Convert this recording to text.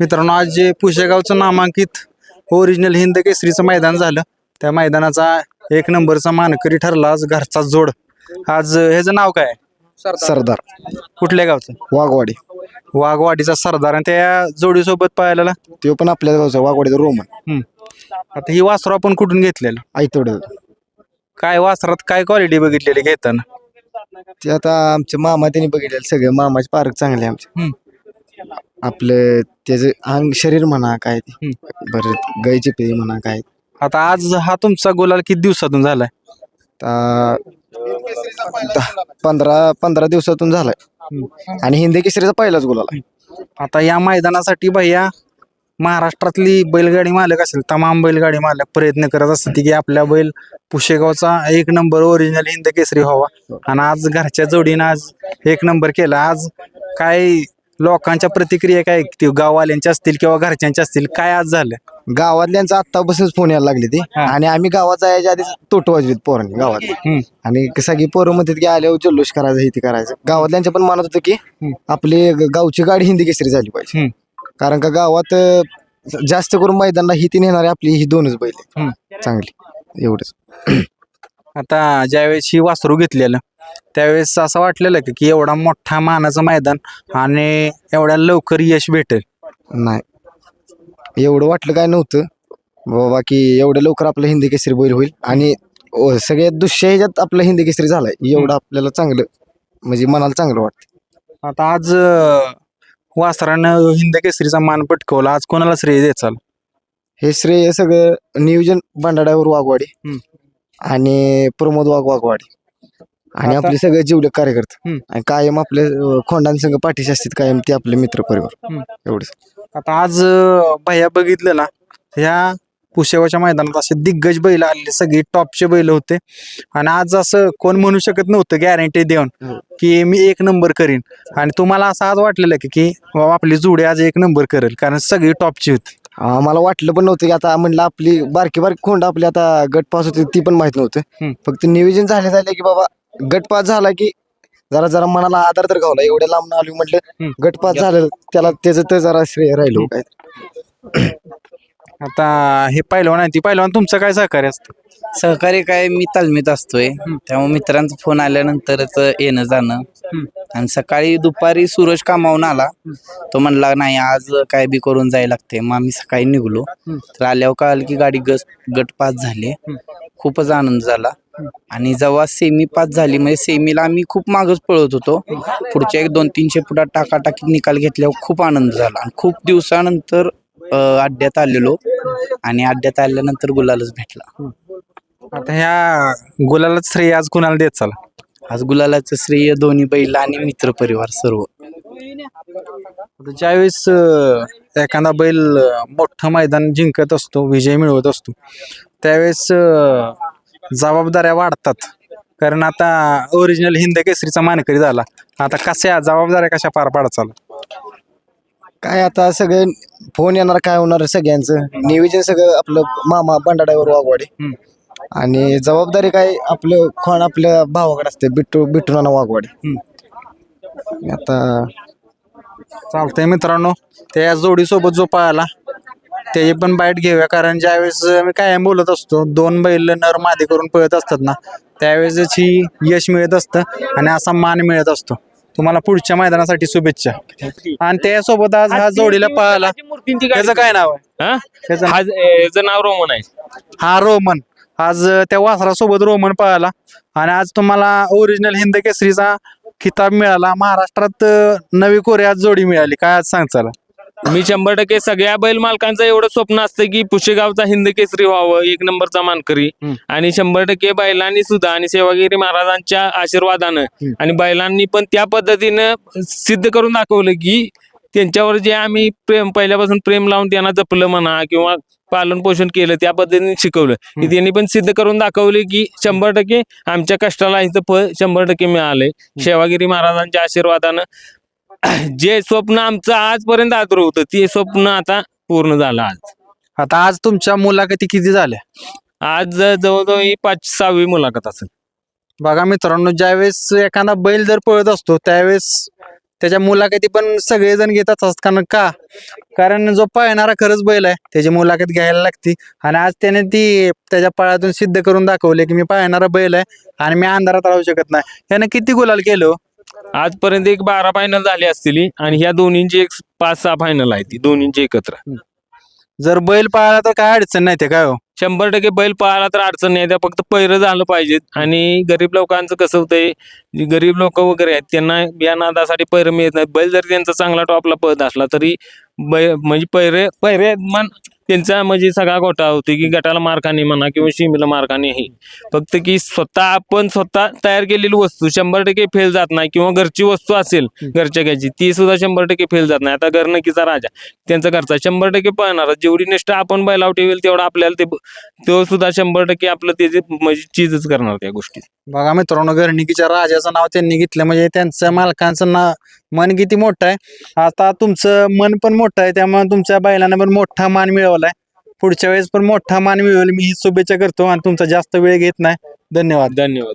मित्रांनो आज जे पुशेगावचं नामांकित ओरिजिनल हिंद केसरीचं मैदान झालं त्या मैदानाचा एक नंबरचा मानकरी ठरला आज घरचा जोड. आज ह्याचं नाव काय? सरदार. कुठल्या गावचं? वाघवाडी. वाघवाडीचा सरदार. आणि त्या जोडीसोबत पाहायला? तो पण आपल्या गावचा वाघवाडीचा रोमन. आता ही वासरू आपण कुठून घेतलेलं? आयतोड. काय वासरात काय क्वालिटी बघितलेली घेताना? ते आता आमचे मामा त्यांनी बघितले सगळे. मामाचे पार्क चांगले आमचे. हम्म. आपलं त्याचं अंग शरीर म्हणा काय ते. बरं गाईची पेय म्हणा काय. आता आज हा तुमचा गुलाल किती दिवसातून झालाय? पंधरा पंधरा दिवसातून झालाय. आणि हिंदी केसरीचा पहिलाच गुलाल आता या मैदानासाठी भैया महाराष्ट्रातली बैलगाडी मालक असेल तमाम बैलगाडी मालक प्रयत्न करत असतात की आपल्या बैल पुशेगावचा एक नंबर ओरिजिनल हिंद केसरी व्हावा. आणि आज घरच्या जोडीनं आज एक नंबर केला. आज काय लोकांच्या प्रतिक्रिया काय ते गाववाल्यांच्या असतील किंवा घरच्यांच्या असतील काय आज झालं गावातल्यांचा आत्तापासूनच फोन यायला लागले ते हा. आणि आम्ही गावात जायच्या आधी तोट वाजवीत पोरांनी गावात हम्म. आणि सगळी पोरं म्हणतात की आल्यावर जल्लोष करायचं हे ते करायचं गावातल्यांच्या पण म्हणत होतं की आपली ग- गावची गाडी हिंदी केसरी झाली पाहिजे हम्म. कारण का गावात अं, जास्त करून मैदानला ही ती नेणारी आपली ही दोनच बैल आहेत. हम्म. चांगली एवढंच आता ज्यावेळेस ही वासरू घेतलेलं त्यावेळेस असं वाटलेलं का की एवढा मोठा मानाचं मैदान आणि एवढ्या लवकर यश भेटेल. नाही. एवढं वाटलं काय नव्हतं. बाबा की एवढं लवकर आपलं हिंदी केसरी बैल होईल आणि सगळ्यात दुसऱ्या ह्याच्यात आपलं हिंदी केसरी झालाय. एवढं आपल्याला चांगलं म्हणजे मनाला चांगलं वाटतं आता आज वासरानं हिंद केसरीचा मान पटकवला. आज कोणाला श्रेय द्याचाल हे श्रेय सगळं नियोजन बंडाड्यावर वाघवाडी. आणि प्रमोद वाघ वाघवाडी. आणि आपले सगळे जिवले कार्यकर्ते हम्म. आणि कायम आपले खोंडांसंग पाठीशी असतात कायम ते आपले मित्र परिवार हम्म. एवढंच आता आज अं, भैया बघितलं ना ह्या पुशेवाच्या मैदानात असे दिग्गज बैल आलेले सगळे टॉपचे बैल होते आणि आज असं कोण म्हणू शकत नव्हतं गॅरंटी देऊन हो. की मी एक नंबर करीन आणि तुम्हाला असं आज वाटलेलं की की बाबा आपली जोडी आज एक नंबर करेल कारण सगळी टॉपची होती आम्हाला वाटलं पण नव्हतं की आता म्हणलं आपली बारकी बारकी खोंड आपली आता गट पास होती ती पण माहीत नव्हतं हम्म. फक्त नियोजन झाले झाले की बाबा गट पास झाला की जरा जरा मनाला आधार तर गावला. एवढ्या लांब आलो म्हटलं हम्म. गट पास झालं त्याला त्याचं तर जरा श्रेय राहिलो काय आता हे पहिलवान आहे ती पहिलवान तुमचं काय सहकार्य असतं? सहकारी काय मी तालमीत असतोय. त्यामुळे मित्रांचा फोन आल्यानंतरच येणं जाणं. आणि सकाळी दुपारी सूरज कामावून आला. तो म्हणला नाही आज काय बी करून जायला लागते मग आम्ही सकाळी निघलो. तर आल्यावर कळालं की गाडी गस गट पास झाली खूपच आनंद झाला. आणि जेव्हा सेमी पास झाली म्हणजे सेमीला आम्ही खूप मागच पळत होतो. पुढच्या एक दोन तीनशे फुटात टाकाटाकीत निकाल घेतल्यावर खूप आनंद झाला. आणि खूप दिवसानंतर अड्ड्यात आलेलो आणि अड्ड्यात आल्यानंतर गुलालच भेटला. आता ह्या गुलालाच श्रेय आज कुणाला देत चला आज गुलालाचं श्रेय दोन्ही बैल आणि मित्र परिवार सर्व. आता ज्यावेळेस अं, एखादा बैल अं, मोठं मैदान जिंकत असतो विजय मिळवत असतो त्यावेळेस अं, जबाबदाऱ्या वाढतात. कारण आता ओरिजिनल हिंद केसरीचा मानकरी झाला. आता कशा जबाबदाऱ्या कशा पार पाडत चालू काय आता सगळे फोन येणार काय होणार सगळ्यांचं. नियोजन सगळं आपलं मामा बंडाड्यावर वाघवाडी. हम्म. आणि जबाबदारी काय आपलं खोण आपल्या भावाकडे असते बिट्टू बिट्टू नाना वाघवाडी. आता चालतंय मित्रांनो त्या जोडीसोबत जो पळाला त्याची पण बाईट घेऊया कारण ज्यावेळेस मी कायम बोलत असतो दोन बैल नर मादी करून पळत असतात ना त्यावेळेस ही यश मिळत असतं आणि असा मान मिळत असतो. तुम्हाला पुढच्या मैदानासाठी शुभेच्छा. आणि त्यासोबत आज हा जोडीला पळाला. त्याचं काय नाव आहे? हा? त्याचं याचं नाव रोमन आहे. हा रोमन. आज त्या वासरासोबत रोमन पळाला. आणि आज तुम्हाला ओरिजिनल हिंद केसरीचा खिताब मिळाला. महाराष्ट्रात नवी कोऱ्यात जोडी मिळाली. काय आज सांग चला. मी शंभर टक्के सगळ्या बैल मालकांचं एवढं स्वप्न असतं की पुशेगावचा हिंद केसरी व्हावं एक नंबरचा मानकरी. आणि शंभर टक्के बैलांनी सुद्धा आणि सेवागिरी महाराजांच्या आशीर्वादानं आणि बैलांनी पण त्या पद्धतीनं सिद्ध करून दाखवलं की त्यांच्यावर जे आम्ही प्रेम पहिल्यापासून प्रेम लावून त्यांना जपलं म्हणा किंवा पालन पोषण केलं त्या पद्धतीने शिकवलं. की त्यांनी पण सिद्ध करून दाखवले की शंभर टक्के आमच्या कष्टाला इथं फळ शंभर टक्के मिळालंय. सेवागिरी महाराजांच्या आशीर्वादानं जे स्वप्न आमचं आजपर्यंत आतुर होतं ते स्वप्न आता पूर्ण झालं आज. आता आज तुमच्या मुलाखती किती झाल्या? आज जवळजवळ ही पाच सहावी मुलाखत असेल. बघा मित्रांनो ज्यावेळेस एखादा बैल जर पळत असतो त्यावेळेस त्याच्या मुलाखती पण सगळेजण घेत असतात. कारण का? कारण जो पाळणारा खरंच बैल आहे त्याची मुलाखत घ्यायला लागती. आणि आज त्याने ती त्याच्या पळातून सिद्ध करून दाखवले की मी पाळणारा बैल आहे आणि मी अंधारात राहू शकत नाही. याने किती गुलाल केलं हो? आजपर्यंत एक बारा फायनल झाली असतील आणि ह्या दोन्हींची एक पाच सहा फायनल आहे ती दोन्हींची एकत्र. जर बैल पाळला तर काय अडचण नाही ते काय हो? शंभर टक्के बैल पाळाला तर अडचण नाही. त्या फक्त पैरं झालं पाहिजेत. आणि गरीब लोकांचं कसं होतंय गरीब लोक वगैरे आहेत त्यांना या नादासाठी पैर मिळत नाही बैल जरी त्यांचा चांगला टॉपला पद असला तरी बै म्हणजे पैरे पैरे मन त्यांचा म्हणजे सगळा घोटा होतो की गटाला मार्काने म्हणा किंवा शिमीला मार्काने हे. फक्त की स्वतः आपण स्वतः तयार केलेली वस्तू शंभर टक्के फेल जात नाही किंवा घरची वस्तू असेल घरच्या घ्यायची ती सुद्धा शंभर टक्के फेल जात नाही. आता घरनकीचा राजा त्यांचा घरचा शंभर टक्के पळणार. जेवढी निष्ठा आपण बैलाव ठेवेल तेवढा आपल्याला ते तो सुद्धा शंभर टक्के आपलं त्याचे म्हणजे चीजच करणार त्या गोष्टी बघा मित्रांनो गर्णिकीच्या राजाचं नाव त्यांनी घेतलं. म्हणजे त्यांचं मालकांचं ना मन किती मोठं आहे. आता तुमचं मन पण मोठं आहे त्यामुळे तुमच्या बैलांना पण मोठा मान मिळवलाय. पुढच्या वेळेस पण मोठा मान मिळवेल. मी ही शुभेच्छा करतो आणि तुमचा जास्त वेळ घेत नाही. धन्यवाद. धन्यवाद.